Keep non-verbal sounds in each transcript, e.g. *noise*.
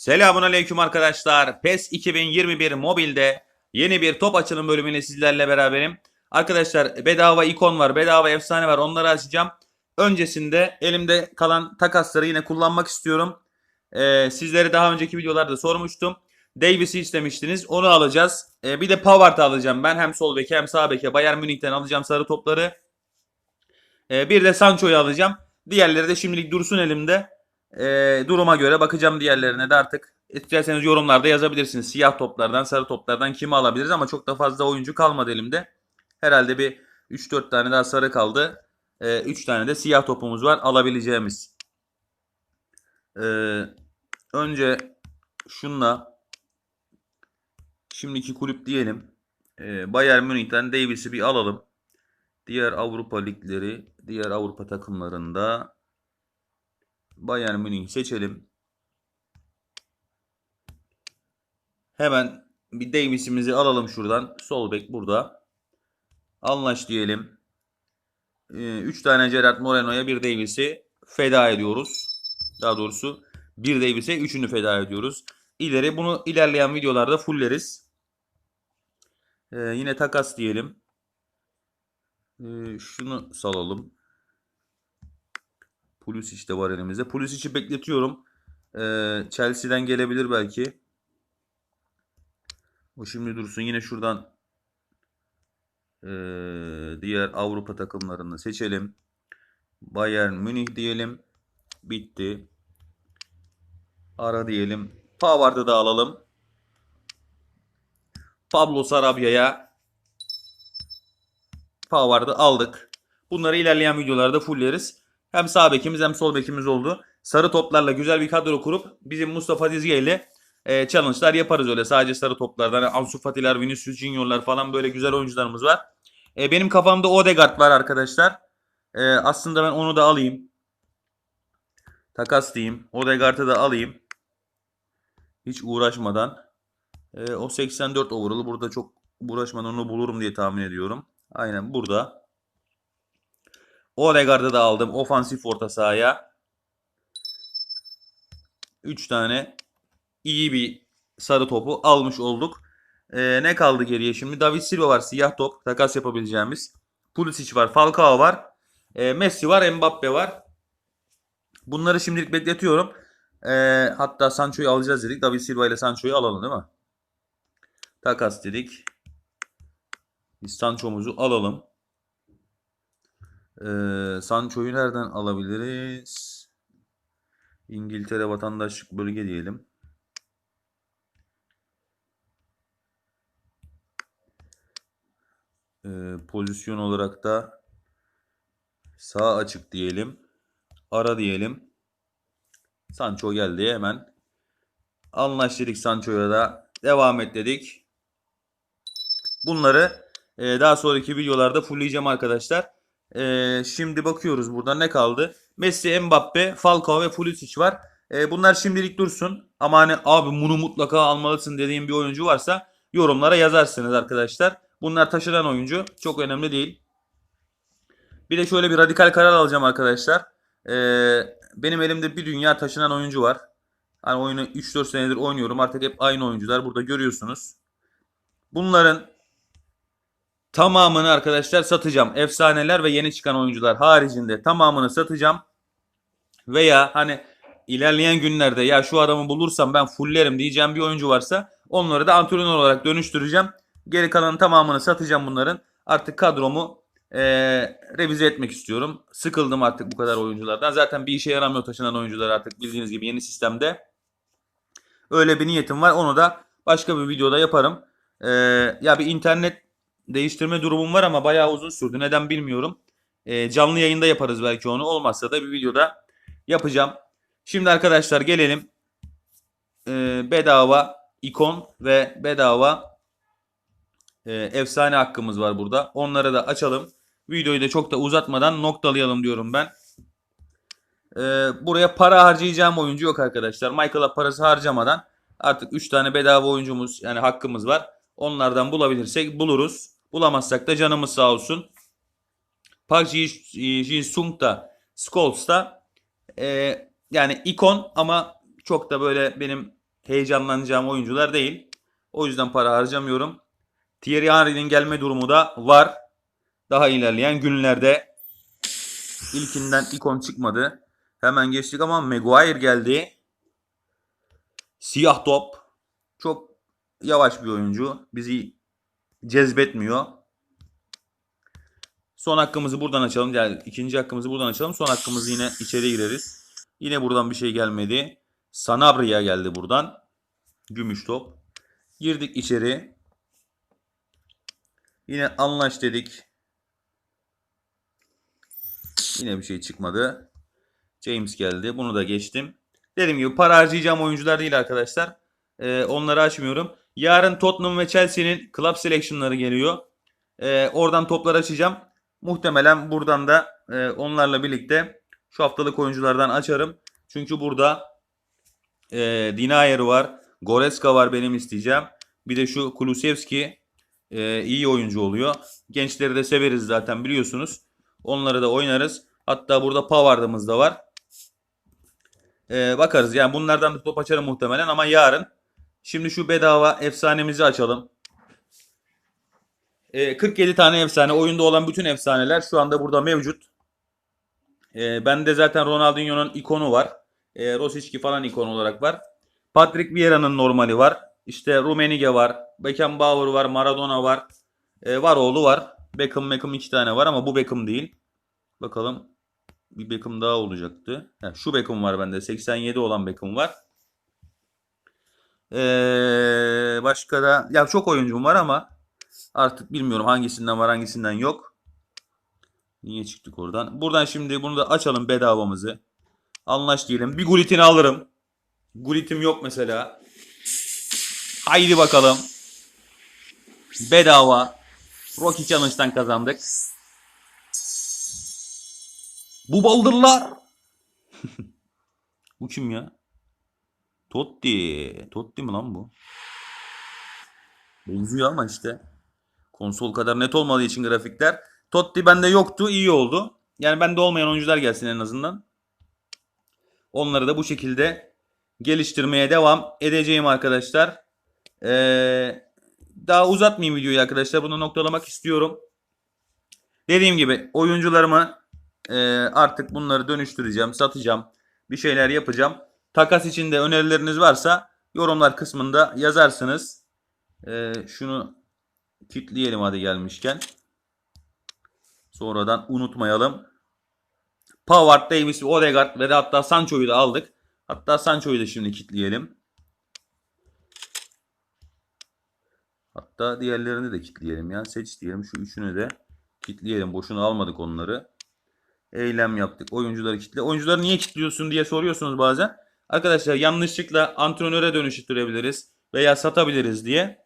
Selamun Aleyküm arkadaşlar. PES 2021 mobilde yeni bir top açılım bölümüyle sizlerle beraberim. Arkadaşlar bedava ikon var, bedava efsane var. Onları açacağım. Öncesinde elimde kalan takasları yine kullanmak istiyorum. Ee, sizlere daha önceki videolarda sormuştum. Davis'i istemiştiniz. Onu alacağız. Ee, bir de Pavard alacağım ben. Hem sol beke hem sağ beke. Bayern Münih'ten alacağım sarı topları. Ee, bir de Sancho'yu alacağım. Diğerleri de şimdilik dursun elimde. Ee, duruma göre bakacağım diğerlerine de artık. İsterseniz yorumlarda yazabilirsiniz. Siyah toplardan, sarı toplardan kimi alabiliriz ama çok da fazla oyuncu kalmadı elimde. Herhalde bir 3-4 tane daha sarı kaldı. 3 tane de siyah topumuz var alabileceğimiz. Ee, önce şunla şimdiki kulüp diyelim. Ee, Bayern Münih'ten Davis'i bir alalım. Diğer Avrupa ligleri, diğer Avrupa takımlarında Bayern Münih seçelim. Hemen bir Davis'imizi alalım şuradan. Sol bek burada. Anlaş diyelim. 3 tane Gerard Moreno'ya bir Davis'i feda ediyoruz. Daha doğrusu bir Davis'e 3'ünü feda ediyoruz. İleri bunu ilerleyen videolarda fulleriz. Ee, yine takas diyelim. Ee, şunu salalım. Pulisic de var elimizde. Pulisic'i bekletiyorum. Ee, Chelsea'den gelebilir belki. O şimdi dursun. Yine şuradan ee, diğer Avrupa takımlarını seçelim. Bayern Münih diyelim. Bitti. Ara diyelim. Pavard'ı da alalım. Pablo Sarabia'ya Pavard'ı aldık. Bunları ilerleyen videolarda fulleriz. Hem sağ bekimiz hem sol bekimiz oldu. Sarı toplarla güzel bir kadro kurup bizim Mustafa Dizge ile e, challenge'lar yaparız öyle. Sadece sarı toplardan. Yani Ansu Fati'ler, Vinicius Junior'lar falan böyle güzel oyuncularımız var. E, benim kafamda Odegaard var arkadaşlar. E, aslında ben onu da alayım. Takas diyeyim. Odegaard'ı da alayım. Hiç uğraşmadan. E, o 84 overall'ı burada çok uğraşmadan onu bulurum diye tahmin ediyorum. Aynen burada. Odegaard'ı da aldım. Ofansif orta sahaya. 3 tane iyi bir sarı topu almış olduk. Ee, ne kaldı geriye şimdi? David Silva var siyah top. Takas yapabileceğimiz. Pulisic var. Falcao var. Ee, Messi var. Mbappe var. Bunları şimdilik bekletiyorum. Ee, hatta Sancho'yu alacağız dedik. David Silva ile Sancho'yu alalım değil mi? Takas dedik. Biz Sancho'muzu alalım. Ee, Sancho'yu nereden alabiliriz? İngiltere vatandaşlık bölge diyelim. Ee, pozisyon olarak da sağ açık diyelim. Ara diyelim. Sancho geldi hemen. Anlaştık Sancho'ya da. Devam et dedik. Bunları e, daha sonraki videolarda fullleyeceğim arkadaşlar. E, şimdi bakıyoruz burada ne kaldı? Messi, Mbappe, Falcao ve Pulisic var. E, bunlar şimdilik dursun. Ama hani abi bunu mutlaka almalısın dediğim bir oyuncu varsa yorumlara yazarsınız arkadaşlar. Bunlar taşıran oyuncu. Çok önemli değil. Bir de şöyle bir radikal karar alacağım arkadaşlar. E, benim elimde bir dünya taşınan oyuncu var. Hani oyunu 3-4 senedir oynuyorum. Artık hep aynı oyuncular. Burada görüyorsunuz. Bunların tamamını arkadaşlar satacağım. Efsaneler ve yeni çıkan oyuncular haricinde tamamını satacağım. Veya hani ilerleyen günlerde ya şu adamı bulursam ben fullerim diyeceğim bir oyuncu varsa onları da antrenör olarak dönüştüreceğim. Geri kalanın tamamını satacağım bunların. Artık kadromu e, revize etmek istiyorum. Sıkıldım artık bu kadar oyunculardan. Zaten bir işe yaramıyor taşınan oyuncular artık bildiğiniz gibi yeni sistemde. Öyle bir niyetim var. Onu da başka bir videoda yaparım. Ee, ya bir internet değiştirme durumum var ama bayağı uzun sürdü. Neden bilmiyorum. Ee, canlı yayında yaparız belki onu. Olmazsa da bir videoda yapacağım. Şimdi arkadaşlar gelelim. Ee, bedava ikon ve bedava e, efsane hakkımız var burada. Onları da açalım. Videoyu da çok da uzatmadan noktalayalım diyorum ben. Ee, buraya para harcayacağım oyuncu yok arkadaşlar. Michael'a parası harcamadan artık 3 tane bedava oyuncumuz yani hakkımız var. Onlardan bulabilirsek buluruz. Bulamazsak da canımız sağ olsun. Park Ji-sung da Scholes da e, yani ikon ama çok da böyle benim heyecanlanacağım oyuncular değil. O yüzden para harcamıyorum. Thierry Henry'nin gelme durumu da var. Daha ilerleyen günlerde ilkinden ikon çıkmadı. Hemen geçtik ama Maguire geldi. Siyah top. Çok yavaş bir oyuncu. Bizi cezbetmiyor. Son hakkımızı buradan açalım. Yani ikinci hakkımızı buradan açalım. Son hakkımızı yine içeri gireriz. Yine buradan bir şey gelmedi. Sanabria geldi buradan. Gümüş top. Girdik içeri. Yine anlaş dedik. Yine bir şey çıkmadı. James geldi. Bunu da geçtim. Dediğim gibi para harcayacağım oyuncular değil arkadaşlar. Ee, onları açmıyorum. Yarın Tottenham ve Chelsea'nin club selection'ları geliyor. Ee, oradan toplar açacağım. Muhtemelen buradan da e, onlarla birlikte şu haftalık oyunculardan açarım. Çünkü burada e, Dinayer var. Goretzka var benim isteyeceğim. Bir de şu Kulusevski e, iyi oyuncu oluyor. Gençleri de severiz zaten biliyorsunuz. Onları da oynarız. Hatta burada Pavard'ımız da var. E, bakarız. Yani bunlardan da top açarım muhtemelen ama yarın. Şimdi şu bedava efsanemizi açalım. E, 47 tane efsane. Oyunda olan bütün efsaneler şu anda burada mevcut. E, bende zaten Ronaldinho'nun ikonu var. E, Rosicki falan ikon olarak var. Patrick Vieira'nın normali var. İşte Rummenigge var. Beckenbauer var. Maradona var. E, var oğlu var. Beckham Beckham iki tane var ama bu Beckham değil. Bakalım. Bir Beckham daha olacaktı. Ha, şu Beckham var bende. 87 olan Beckham var. Ee, başka da ya çok oyuncum var ama artık bilmiyorum hangisinden var hangisinden yok. Niye çıktık oradan? Buradan şimdi bunu da açalım bedavamızı. Anlaş diyelim. Bir gulitini alırım. Gulitim yok mesela. Haydi bakalım. Bedava. Rocky Challenge'dan kazandık. Bu baldırlar. *laughs* bu kim ya? Totti. Totti mi lan bu? Benziyor ama işte. Konsol kadar net olmadığı için grafikler. Totti bende yoktu. iyi oldu. Yani bende olmayan oyuncular gelsin en azından. Onları da bu şekilde geliştirmeye devam edeceğim arkadaşlar. Ee, daha uzatmayayım videoyu arkadaşlar. Bunu noktalamak istiyorum. Dediğim gibi oyuncularımı e, artık bunları dönüştüreceğim, satacağım. Bir şeyler yapacağım. Takas için de önerileriniz varsa yorumlar kısmında yazarsınız. Ee, şunu kitleyelim hadi gelmişken. Sonradan unutmayalım. Pavard, Davis, Odegaard ve de hatta Sancho'yu da aldık. Hatta Sancho'yu da şimdi kitleyelim. Hatta diğerlerini de kitleyelim ya. Seç diyelim şu üçünü de kitleyelim. Boşuna almadık onları. Eylem yaptık. Oyuncuları kitle. Oyuncuları niye kitliyorsun diye soruyorsunuz bazen. Arkadaşlar yanlışlıkla antrenöre dönüştürebiliriz veya satabiliriz diye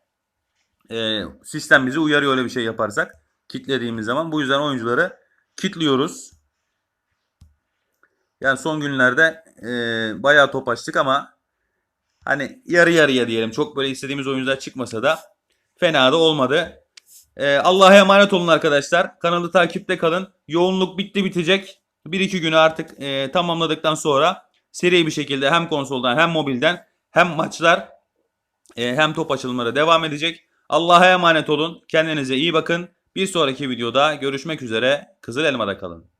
e, sistem bizi uyarıyor öyle bir şey yaparsak. Kitlediğimiz zaman. Bu yüzden oyuncuları kitliyoruz. Yani son günlerde e, bayağı top açtık ama hani yarı yarıya diyelim. Çok böyle istediğimiz oyuncular çıkmasa da fena da olmadı. E, Allah'a emanet olun arkadaşlar. Kanalı takipte kalın. Yoğunluk bitti bitecek. 1-2 günü artık e, tamamladıktan sonra seri bir şekilde hem konsoldan hem mobilden hem maçlar e, hem top açılımları devam edecek. Allah'a emanet olun. Kendinize iyi bakın. Bir sonraki videoda görüşmek üzere. Kızıl Elma'da kalın.